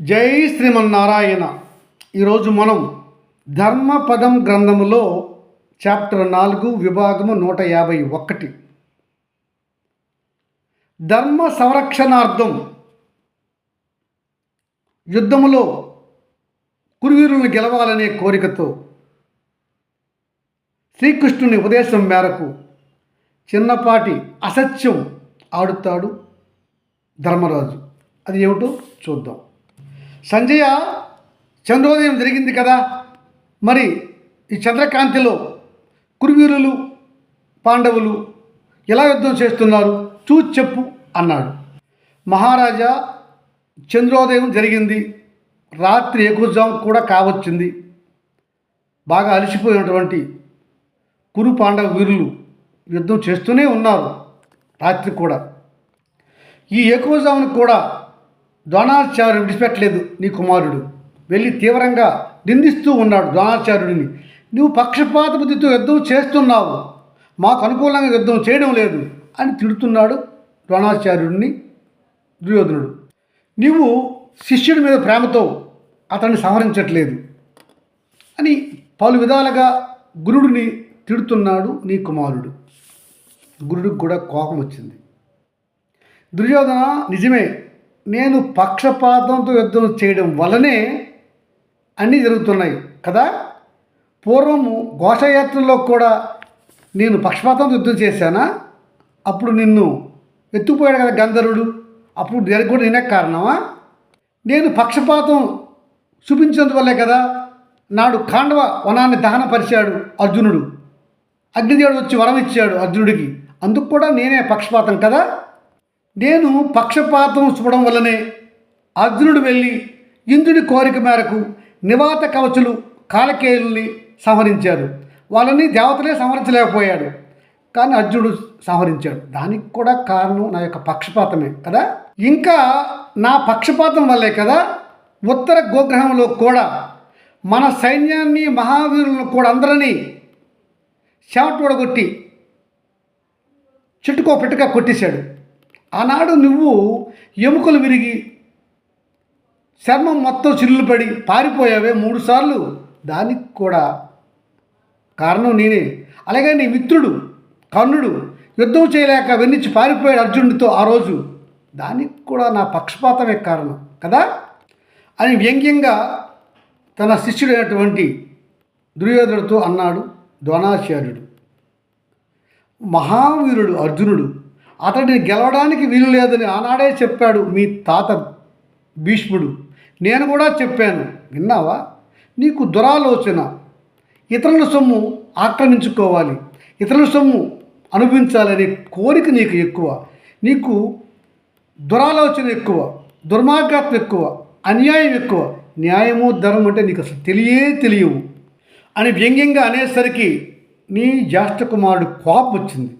జై శ్రీమన్నారాయణ. ఈరోజు మనం ధర్మపదం గ్రంథములో చాప్టర్ నాలుగు విభాగము నూట యాభై ఒకటి. ధర్మ సంరక్షణార్థం యుద్ధములో కురువీరులను గెలవాలనే కోరికతో శ్రీకృష్ణుని ఉపదేశం మేరకు చిన్నపాటి అసత్యం ఆడుతాడు ధర్మరాజు. అది ఏమిటో చూద్దాం. సంజయ చంద్రోదయం జరిగింది కదా. మరి ఈ చంద్రకాంతిలో కురువీరులు పాండవులు ఎలా యుద్ధం చేస్తున్నారు? చూచి చెప్పు అన్నాడు. మహారాజా చంద్రోదయం జరిగింది. రాత్రి ఎక్కువజాం కూడా కావచ్చింది. బాగా అలసిపోయినటువంటి కురు పాండవ వీరులు యుద్ధం చేస్తూనే ఉన్నారు రాత్రి కూడా. ఈ ఎక్కువజామును కూడా ద్రోణాచార్యుడు విడిచిపెట్టలేదు నీ కుమారుడు. వెళ్ళి తీవ్రంగా నిందిస్తూ ఉన్నాడు ద్రోణాచార్యుడిని. నువ్వు పక్షపాత బుద్ధితో యుద్ధం చేస్తున్నావు. మాకు అనుకూలంగా యుద్ధం చేయడం లేదు అని తిడుతున్నాడు ద్రోణాచార్యుడిని దుర్యోధనుడు. నీవు శిష్యుడి మీద ప్రేమతో అతన్ని సంహరించట్లేదు అని పలు విధాలుగా గురుడిని తిడుతున్నాడు నీ కుమారుడు. గురుడికి కూడా కోపం వచ్చింది. దుర్యోధన నిజమే నేను పక్షపాతంతో యుద్ధం చేయడం వల్లనే అన్నీ జరుగుతున్నాయి కదా? పూర్వము ఘోషయాత్రలో కూడా నేను పక్షపాతంతో యుద్ధం చేశానా? అప్పుడు నిన్ను ఎత్తుకుపోయాడు కదా గంధర్వుడు. అప్పుడు దానికి కూడా నేనే కారణమా? నేను పక్షపాతం చూపించినందువల్లే కదా నాడు కాండవ వనాన్ని దహనపరిచాడు అర్జునుడు. అగ్నిదేవుడు వచ్చి వరం ఇచ్చాడు అర్జునుడికి. అందుకు కూడా నేనే పక్షపాతం కదా? నేను పక్షపాతం చూడడం వల్లనే అర్జునుడు వెళ్ళి ఇంద్రుడి కోరిక మేరకు నివాత కవచులు కాలకేయుల్ని సంహరించారు వాళ్ళని దేవతలే సంహరించలేకపోయాడు. కానీ అర్జునుడు సంహరించాడు. దానికి కూడా కారణం నా యొక్క పక్షపాతమే కదా? ఇంకా నా పక్షపాతం వల్లే కదా ఉత్తర గోగ్రహంలో కూడా మన సైన్యాన్ని మహావీరులను కూడా అందరినీ చెమటొడగొట్టి చెట్టుకో పెట్టుగా కొట్టేశాడు. ఆనాడు నువ్వు ఎముకలు విరిగి చర్మం మొత్తం చిల్లులు పడి పారిపోయావే మూడుసార్లు. దానికి కూడా కారణం నేనే. అలాగే నీ మిత్రుడు కర్ణుడు యుద్ధం చేయలేక వెన్నించి పారిపోయాడు అర్జునుడితో ఆ రోజు. దానికి కూడా నా పక్షపాతమే కారణం కదా? అని వ్యంగ్యంగా తన శిష్యుడైనటువంటి దుర్యోధనుడితో అన్నాడు ద్రోణాచార్యుడు. మహావీరుడు అర్జునుడు అతడిని గెలవడానికి వీలు లేదని ఆనాడే చెప్పాడు మీ తాత భీష్ముడు. నేను కూడా చెప్పాను. విన్నావా? నీకు దురాలోచన. ఇతరుల సొమ్ము ఆక్రమించుకోవాలి. ఇతరుల సొమ్ము అనుభవించాలనే కోరిక నీకు ఎక్కువ. నీకు దురాలోచన ఎక్కువ. దుర్మార్గత్వం ఎక్కువ. అన్యాయం ఎక్కువ. న్యాయము ధర్మం అంటే నీకు అసలు తెలియే తెలియవు. అని వ్యంగ్యంగా అనేసరికి నీ జ్యేష్ఠ కుమారుడు కోపం వచ్చింది.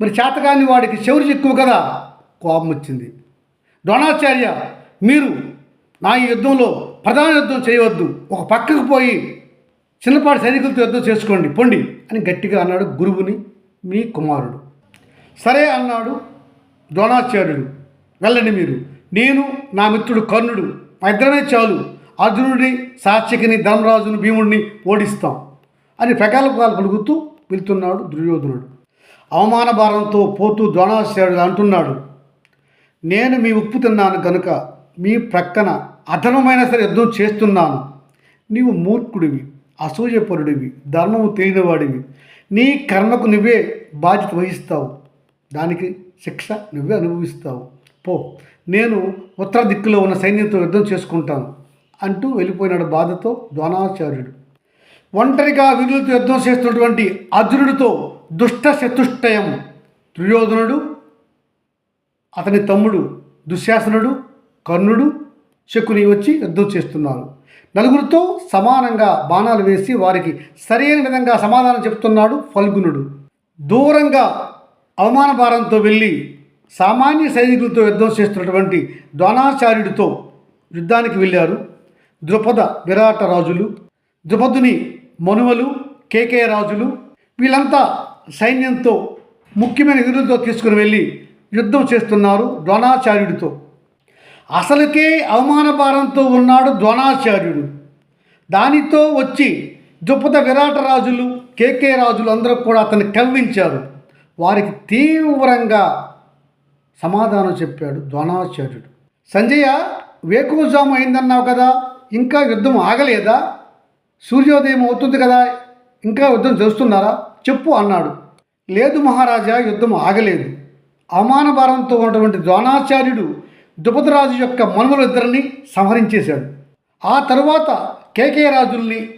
మరి చేతకాని వాడికి చెవులు ఎక్కువ కదా? కోపం వచ్చింది. ద్రోణాచార్య మీరు నా ఈ యుద్ధంలో ప్రధాన యుద్ధం చేయవద్దు. ఒక పక్కకు పోయి చిన్నపాటి సైనికులతో యుద్ధం చేసుకోండి. పొండి అని గట్టిగా అన్నాడు గురువుని మీ కుమారుడు. సరే అన్నాడు ద్రోణాచార్యుడు. వెళ్ళండి మీరు. నేను నా మిత్రుడు కర్ణుడు. మా ఇద్దరమే చాలు. అర్జునుడిని సాత్యకిని ధర్మరాజుని భీముడిని ఓడిస్తాం అని ప్రకాల పలుకుతూ వెళ్తున్నాడు దుర్యోధనుడు. అవమాన భారంతో పోతూ ద్రోణాచార్యుడు అంటున్నాడు నేను మీ ఉప్పు తిన్నాను కనుక మీ ప్రక్కన అధర్మమైన సరే యుద్ధం చేస్తున్నాను. నీవు మూర్ఖుడివి అసూయపరుడివి ధర్మము తెలియనివాడివి. నీ కర్మకు నువ్వే బాధ్యత వహిస్తావు. దానికి శిక్ష నువ్వే అనుభవిస్తావు. పో నేను ఉత్తర దిక్కులో ఉన్న సైన్యంతో యుద్ధం చేసుకుంటాను అంటూ వెళ్ళిపోయినాడు బాధతో ద్రోణాచార్యుడు. ఒంటరిగా విధులతో యుద్ధం చేస్తున్నటువంటి అర్జునుడితో దుష్ట చతుష్టయం దుర్యోధనుడు అతని తమ్ముడు దుశ్శాసనుడు కర్ణుడు శకుని వచ్చి యుద్ధం చేస్తున్నారు. నలుగురితో సమానంగా బాణాలు వేసి వారికి సరైన విధంగా సమాధానం చెప్తున్నాడు ఫల్గునుడు. దూరంగా అవమాన భారంతో వెళ్ళి సామాన్య సైనికులతో యుద్ధం చేస్తున్నటువంటి ద్రోణాచార్యుడితో యుద్ధానికి వెళ్ళారు. ద్రుపద విరాట రాజులు ద్రుపదుని మనువలు కేకే రాజులు వీళ్ళంతా సైన్యంతో ముఖ్యమైన వీరులతో తీసుకుని వెళ్ళి యుద్ధం చేస్తున్నారు ద్రోణాచార్యుడితో. అసలుకే అవమాన భారంతో ఉన్నాడు ద్రోణాచార్యుడు. దానితో వచ్చి దుప్పత విరాట రాజులు కేకే రాజులు అందరూ కూడా అతన్ని కవ్వించారు వారికి తీవ్రంగా సమాధానం చెప్పాడు ద్రోణాచార్యుడు. సంజయ వేకువజాము అయిందన్నావు కదా ఇంకా యుద్ధం ఆగలేదా? సూర్యోదయం అవుతుంది కదా ఇంకా యుద్ధం చేస్తున్నారా? చెప్పు అన్నాడు. లేదు మహారాజా యుద్ధం ఆగలేదు. అవమానభారంతో ఉన్నటువంటి ద్రోణాచార్యుడు ద్రుపదరాజు యొక్క మనుమలిద్దరిని సంహరించేశాడు. ఆ తరువాత కేకే రాజుల్ని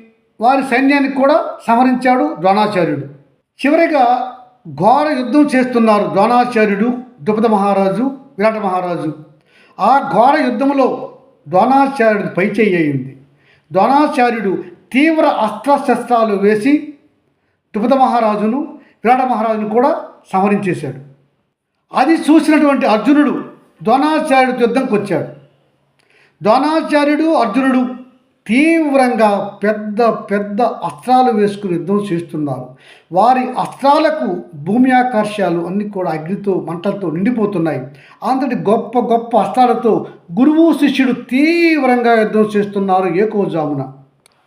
వారి సైన్యానికి కూడా సంహరించాడు ద్రోణాచార్యుడు. చివరిగా ఘోర యుద్ధం చేస్తున్నారు ద్రోణాచార్యుడు ద్రుపద మహారాజు విరాట మహారాజు. ఆ ఘోర యుద్ధంలో ద్రోణాచార్యుడు పైచేయి ద్రోణాచార్యుడు తీవ్ర అస్త్రశస్త్రాలు వేసి ద్రుపద మహారాజును విరాట మహారాజును కూడా సంహరించేశాడు. అది చూసినటువంటి అర్జునుడు ద్రోణాచార్యుడు యుద్ధంకి వచ్చాడు. ద్రోణాచార్యుడు అర్జునుడు తీవ్రంగా పెద్ద పెద్ద అస్త్రాలు వేసుకుని యుద్ధం చేస్తున్నారు. వారి అస్త్రాలకు భూమి ఆకర్షాలు అన్నీ కూడా అగ్నితో మంటలతో నిండిపోతున్నాయి. అంతటి గొప్ప గొప్ప అస్త్రాలతో గురువు శిష్యుడు తీవ్రంగా యుద్ధం చేస్తున్నారు ఏకోజామున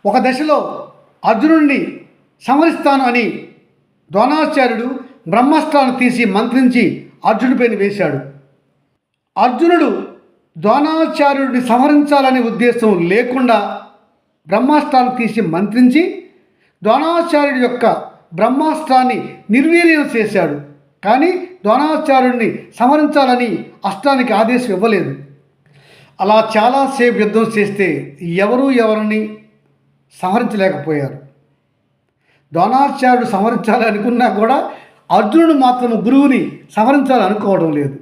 ఒక దశలో అర్జునుడిని సంహరిస్తాను అని ద్రోణాచార్యుడు బ్రహ్మాస్త్రాన్ని తీసి మంత్రించి అర్జునుడిపైన వేశాడు. అర్జునుడు ద్రోణాచార్యుడిని సంహరించాలనే ఉద్దేశం లేకుండా బ్రహ్మాస్త్రాన్ని తీసి మంత్రించి ద్రోణాచార్యుడి యొక్క బ్రహ్మాస్త్రాన్ని నిర్వీర్యం చేశాడు. కానీ ద్రోణాచార్యుడిని సంహరించాలని అష్టానికి ఆదేశం ఇవ్వలేదు. అలా చాలాసేపు యుద్ధం చేస్తే ఎవరూ ఎవరిని సంహరించలేకపోయారు ద్రోణాచార్యుడు సమరించాలి అనుకున్నా కూడా అర్జునుడు మాత్రం గురువుని సంహరించాలనుకోవడం లేదు.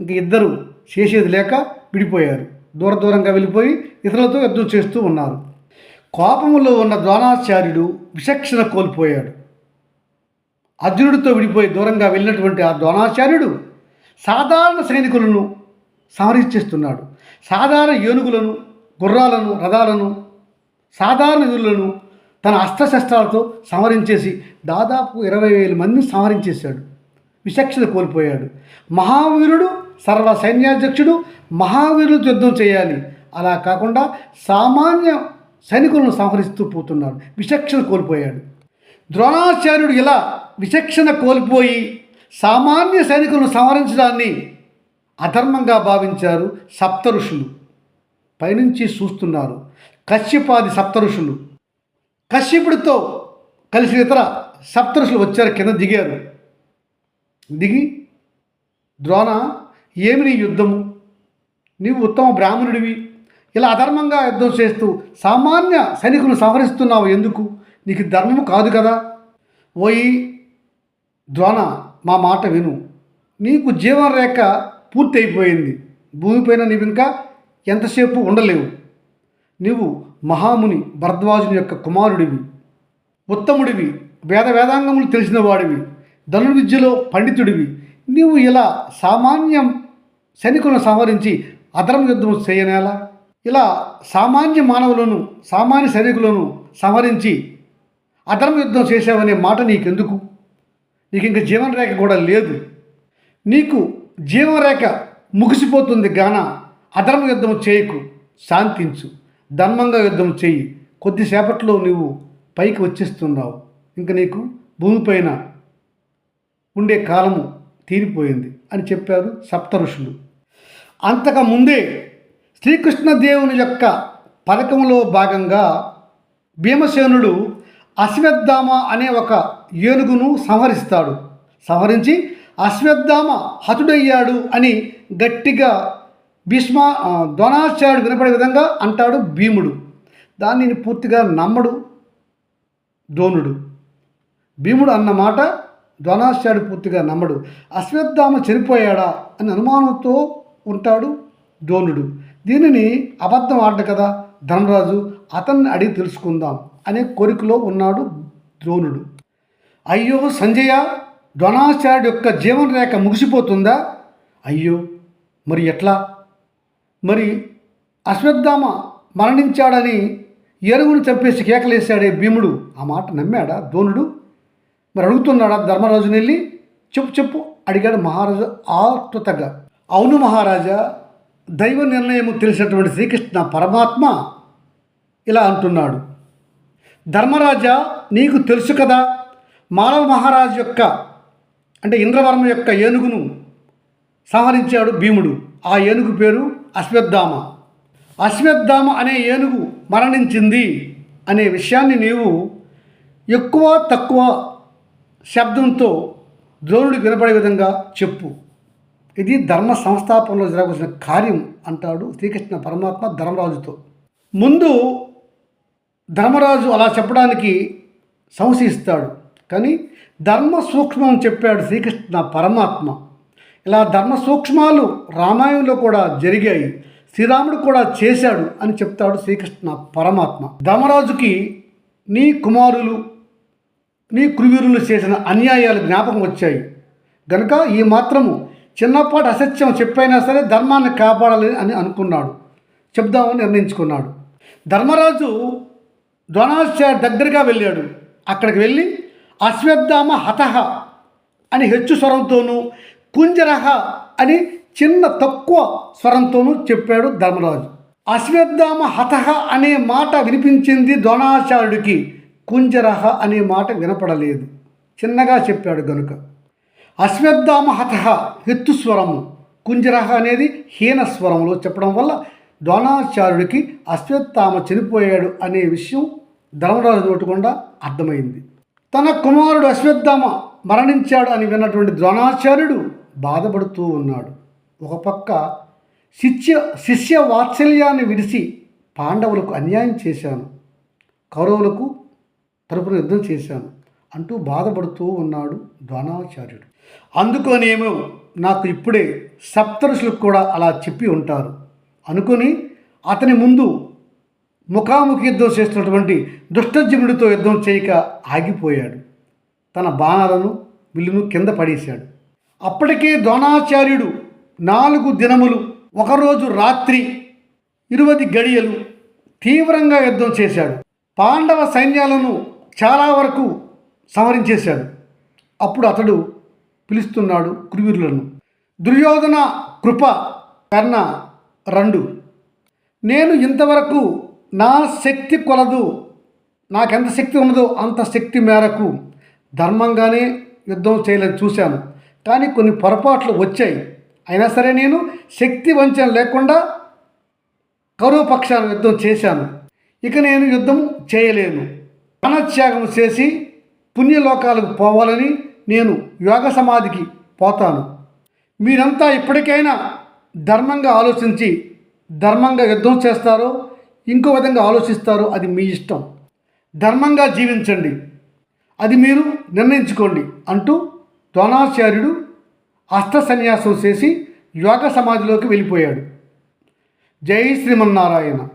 ఇంక ఇద్దరు చేసేది లేక విడిపోయారు. దూర దూరంగా వెళ్ళిపోయి ఇతరులతో యుద్ధం చేస్తూ ఉన్నారు. కోపంలో ఉన్న ద్రోణాచార్యుడు విచక్షణ కోల్పోయాడు. అర్జునుడితో విడిపోయి దూరంగా వెళ్ళినటువంటి ఆ ద్రోణాచార్యుడు సాధారణ సైనికులను సంహరించేస్తున్నాడు. సాధారణ ఏనుగులను గుర్రాలను రథాలను సాధారణ వీరులను తన అస్త్రశస్త్రాలతో సంహరించేసి దాదాపు ఇరవై వేల మందిని సంహరించేశాడు. విచక్షణ కోల్పోయాడు. మహావీరుడు సర్వ సైన్యాధ్యక్షుడు మహావీరుడు యుద్ధం చేయాలి. అలా కాకుండా సామాన్య సైనికులను సంహరిస్తూ పోతున్నాడు. విచక్షణ కోల్పోయాడు. ద్రోణాచార్యుడు ఇలా విచక్షణ కోల్పోయి సామాన్య సైనికులను సంహరించడాన్ని అధర్మంగా భావించారు సప్తఋషులు. పైనుంచి చూస్తున్నారు కశ్యపాది సప్తఋషులు. కశ్యపుడితో కలిసి ఇతర సప్తరుషులు వచ్చారు కింద దిగారు. దిగి ద్రోణ ఏమి నీ యుద్ధము? నీవు ఉత్తమ బ్రాహ్మణుడివి. ఇలా అధర్మంగా యుద్ధం చేస్తూ సామాన్య సైనికులు సంహరిస్తున్నావు ఎందుకు? నీకు ధర్మము కాదు కదా. ఓయి ద్రోణ మా మాట విను. నీకు జీవన రేఖ పూర్తి అయిపోయింది భూమిపైన నీవు ఇంకా ఎంతసేపు ఉండలేవు. నీవు మహాముని భరద్వాజుని యొక్క కుమారుడివి. ఉత్తముడివి. వేద వేదాంగములు తెలిసిన వాడివి. ధనుర్విద్యలో పండితుడివి. నీవు ఇలా సామాన్యం సైనికులను సంహరించి అధర్మ యుద్ధం చేయనేలా? ఇలా సామాన్య మానవులను సామాన్య సైనికులను సంహరించి అధర్మ యుద్ధం చేసావనే మాట నీకెందుకు? నీకు ఇంక జీవనరేఖ కూడా లేదు. నీకు జీవనరేఖ ముగిసిపోతుంది గాన అధర్మ యుద్ధం చేయకు. శాంతించు. ధర్మంగా యుద్ధం చేయి కొద్దిసేపట్లో నువ్వు పైకి వచ్చేస్తున్నావు. ఇంక నీకు భూమిపైన ఉండే కాలము తీరిపోయింది అని చెప్పారు సప్త ఋషులు అంతకు ముందే శ్రీకృష్ణదేవుని యొక్క పథకంలో భాగంగా భీమసేనుడు అశ్వత్థామ అనే ఒక ఏనుగును సంహరిస్తాడు. సంహరించి అశ్వత్థామ హతుడయ్యాడు అని గట్టిగా భీష్మ ద్రోణాచార్యుడు వినపడే విధంగా అంటాడు భీముడు. దానిని పూర్తిగా నమ్మడు ద్రోణుడు. భీముడు అన్న మాట ద్రోణాచార్యుడు పూర్తిగా నమ్మడు. అశ్వత్థామ చనిపోయాడా అని అనుమానంతో ఉంటాడు ద్రోణుడు. దీనిని అబద్ధం ఆట కదా ధనరాజు అతన్ని అడిగి తెలుసుకుందాం అనే కోరికలో ఉన్నాడు ద్రోణుడు. అయ్యో సంజయ ద్రోణాచార్యుడు యొక్క జీవన రేఖ ముగిసిపోతుందా? అయ్యో మరి ఎట్లా? మరి అశ్వత్థామ మరణించాడని ఏనుగును చంపేసి కేకలేశాడే భీముడు. ఆ మాట నమ్మాడా ద్రోణుడు మరి అడుగుతున్నాడా ధర్మరాజుని వెళ్ళి చెప్పు చెప్పు అడిగాడు మహారాజు ఆతృతగా అవును మహారాజా దైవ నిర్ణయం తెలిసినటువంటి శ్రీకృష్ణ పరమాత్మ ఇలా అంటున్నాడు. ధర్మరాజా నీకు తెలుసు కదా మానవ మహారాజు యొక్క అంటే ఇంద్రవర్మ యొక్క ఏనుగును సంహరించాడు భీముడు. ఆ ఏనుగు పేరు అశ్వత్థామ. అశ్వత్థామ అనే ఏనుగు మరణించింది అనే విషయాన్ని నీవు ఎక్కువ తక్కువ శబ్దంతో ద్రోణుడు వినపడే విధంగా చెప్పు. ఇది ధర్మ సంస్థాపనలో జరగవలసిన కార్యం అంటాడు శ్రీకృష్ణ పరమాత్మ ధర్మరాజుతో. ముందు ధర్మరాజు అలా చెప్పడానికి సంశయిస్తాడు. కానీ ధర్మ సూక్ష్మం చెప్పాడు శ్రీకృష్ణ పరమాత్మ. ఇలా ధర్మ సూక్ష్మాలు రామాయణంలో కూడా జరిగాయి. శ్రీరాముడు కూడా చేశాడు అని చెప్తాడు శ్రీకృష్ణ పరమాత్మ. ధర్మరాజుకి నీ కుమారులు నీ కురువీరులు చేసిన అన్యాయాలు జ్ఞాపకం వచ్చాయి. గనుక ఈ మాత్రము చిన్నపాటి అసత్యం చెప్పైనా సరే ధర్మాన్ని కాపాడాలి అని అనుకున్నాడు. చెప్దామని నిర్ణయించుకున్నాడు. ధర్మరాజు ద్రోణాచార్య దగ్గరగా వెళ్ళాడు. అక్కడికి వెళ్ళి అశ్వత్థామ హతహ అని హెచ్చు స్వరంతోనూ కుంజరహ అని చిన్న తక్కువ స్వరంతోనూ చెప్పాడు ధర్మరాజు. అశ్వత్థామ హతహ అనే మాట వినిపించింది ద్రోణాచార్యుడికి. కుంజరహ అనే మాట వినపడలేదు. చిన్నగా చెప్పాడు గనుక. అశ్వత్థామ హతహ హెత్తు స్వరము. కుంజరహ అనేది హీన స్వరంలో చెప్పడం వల్ల ద్రోణాచార్యుడికి అశ్వత్థామ చనిపోయాడు అనే విషయం ధర్మరాజు నోటుకుండా అర్థమైంది. తన కుమారుడు అశ్వత్థామ మరణించాడు అని విన్నటువంటి ద్రోణాచార్యుడు బాధపడుతూ ఉన్నాడు. ఒక పక్క శిష్య శిష్య వాత్సల్యాన్ని విడిచి పాండవులకు అన్యాయం చేశాను. కౌరవులకు తరపున యుద్ధం చేశాను అంటూ బాధపడుతూ ఉన్నాడు ద్వానాచార్యుడు అందుకోనేమో నాకు ఇప్పుడే సప్తరుషులకు కూడా అలా చెప్పి ఉంటారు. అనుకుని అతని ముందు ముఖాముఖి యుద్ధం చేస్తున్నటువంటి దుష్టజముడితో యుద్ధం చేయక ఆగిపోయాడు. తన బాణాలను విల్లును కింద పడేశాడు. అప్పటికే ద్రోణాచార్యుడు నాలుగు దినములు ఒకరోజు రాత్రి ఇరువది గడియలు తీవ్రంగా యుద్ధం చేశాడు. పాండవ సైన్యాలను చాలా వరకు సంహరించేశాడు అప్పుడు అతడు పిలుస్తున్నాడు కురువీరులను దుర్యోధన కృప కర్ణ రెండు. నేను ఇంతవరకు నా శక్తి కొలదు. నాకెంత శక్తి ఉన్నదో అంత శక్తి మేరకు ధర్మంగానే యుద్ధం చేయలేదు చూశాను. కానీ కొన్ని పొరపాట్లు వచ్చాయి. అయినా సరే నేను శక్తి వంచన లేకుండా కౌరవ పక్షాన యుద్ధం చేశాను. ఇక నేను యుద్ధం చేయలేను. ప్రాణత్యాగం చేసి పుణ్యలోకాలకు పోవాలని నేను యోగ సమాధికి పోతాను. మీరంతా ఇప్పటికైనా ధర్మంగా ఆలోచించి ధర్మంగా యుద్ధం చేస్తారో ఇంకో విధంగా ఆలోచిస్తారో అది మీ ఇష్టం. ధర్మంగా జీవించండి. అది మీరు నిర్ణయించుకోండి అంటూ ద్రోణాచార్యుడు అస్త్ర సన్యాసం చేసి యోగ సమాధిలోకి వెళ్ళిపోయాడు. జై శ్రీమన్నారాయణ.